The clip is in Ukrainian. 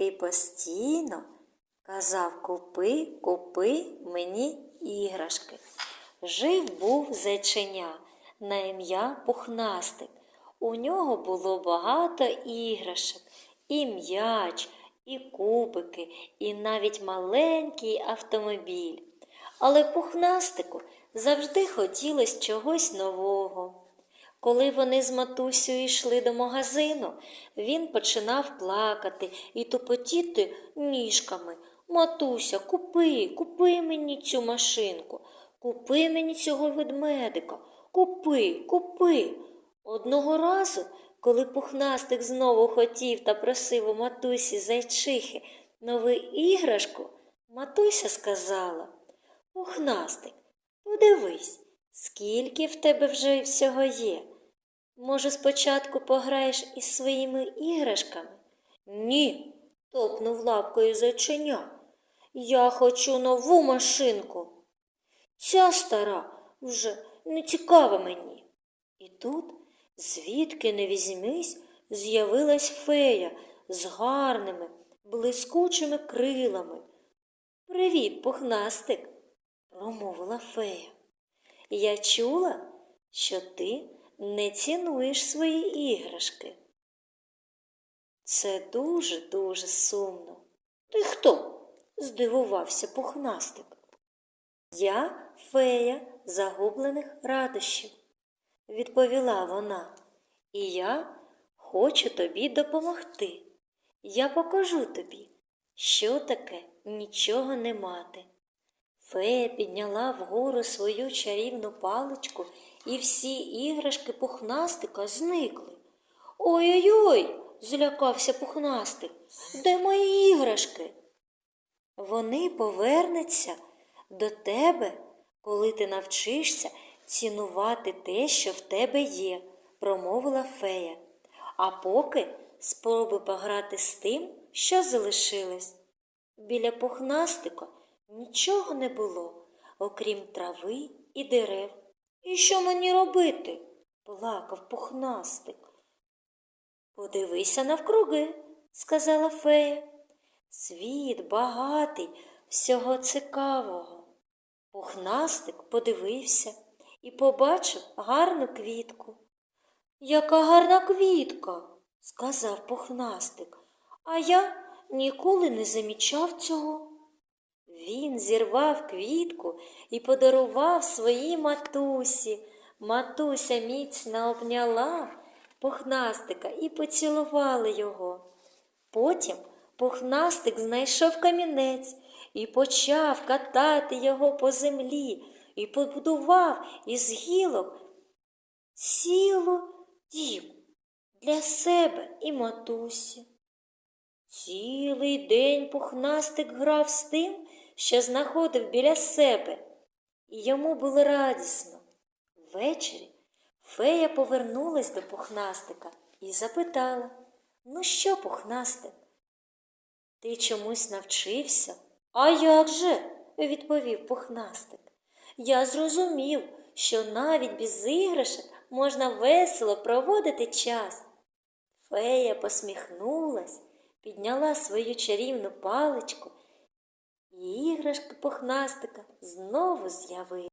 який постійно казав Купи, купи мені іграшки. Жив був зайченя на ім'я Пухнастик. У нього було багато іграшок, і м'яч, і кубики, і навіть маленький автомобіль. Але пухнастику завжди хотілося чогось нового. Коли вони з матусею йшли до магазину, він починав плакати і тупотіти ніжками. Матуся, купи, купи мені цю машинку, купи мені цього ведмедика, купи, купи. Одного разу, коли пухнастик знову хотів та просив у матусі зайчихи нову іграшку, матуся сказала Пухнастик, подивись, скільки в тебе вже всього є. Може, спочатку пограєш із своїми іграшками? Ні, топнув лапкою зайченя. Я хочу нову машинку. Ця стара вже не цікава мені. І тут, звідки не візьмись, з'явилась фея з гарними, блискучими крилами. Привіт, пухнастик, промовила фея. Я чула, що ти не цінуєш свої іграшки. Це дуже-дуже сумно. Ти хто? здивувався пухнастик. Я фея загублених радощів, відповіла вона, і я хочу тобі допомогти. Я покажу тобі, що таке нічого не мати. Фея підняла вгору свою чарівну паличку, і всі іграшки пухнастика зникли. Ой-ой-ой, злякався пухнастик. Де мої іграшки? Вони повернуться до тебе, коли ти навчишся цінувати те, що в тебе є, промовила фея. А поки спробуй пограти з тим, що залишилось. Біля пухнастика нічого не було, окрім трави і дерев. І що мені робити? плакав пухнастик. Подивися навкруги, сказала фея. Світ багатий всього цікавого. Пухнастик подивився і побачив гарну квітку. Яка гарна квітка, сказав пухнастик, а я ніколи не замічав цього. Він зірвав квітку і подарував своїй матусі. Матуся міцно обняла пухнастика і поцілувала його. Потім пухнастик знайшов камінець і почав катати його по землі і побудував із гілок цілу дім для себе і матусі. Цілий день пухнастик грав з тим, що знаходив біля себе, і йому було радісно. Ввечері фея повернулась до пухнастика і запитала Ну що, пухнастик? Ти чомусь навчився? А як же? відповів пухнастик. Я зрозумів, що навіть без іграшок можна весело проводити час. Фея посміхнулась, підняла свою чарівну паличку, і іграшки пухнастика знову з'явилися.